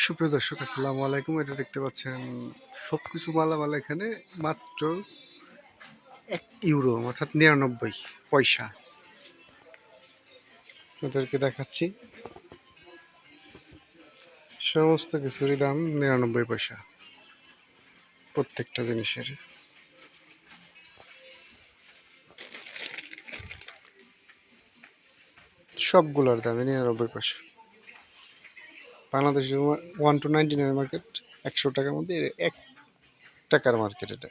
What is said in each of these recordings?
সুপ্রিয় দর্শক, আসসালামু আলাইকুম। এটা দেখতে পাচ্ছেন সব কিছু মালামাল এখানে, মাত্র এক ইউরো, অর্থাৎ নিরানব্বই পয়সা। আপনাদেরকে দেখাচ্ছি। সমস্ত কিছুরই দাম নিরানব্বই পয়সা, প্রত্যেকটা জিনিসের। সবগুলোর দামে নিরানব্বই পয়সা। বাংলাদেশের one two ninety nine market একশো টাকার মধ্যে এক টাকার মার্কেট এটা।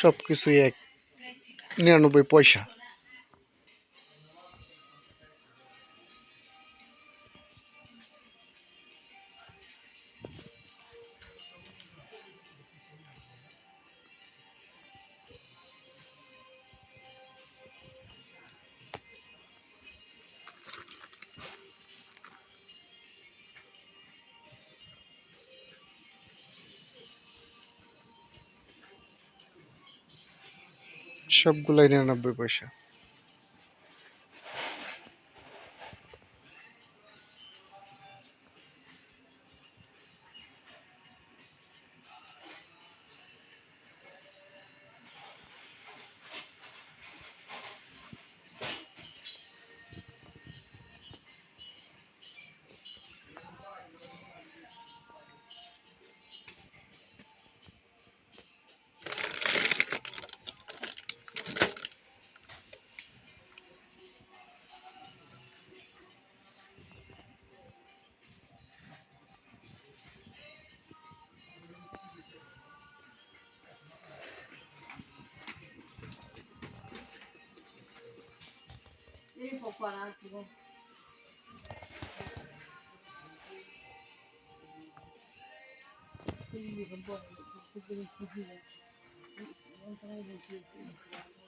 সব কিছুই এক নিরানব্বই পয়সা। সবগুলাই নিরানব্বই পয়সা। qua un attimo. Quindi un po' di... Non sarei del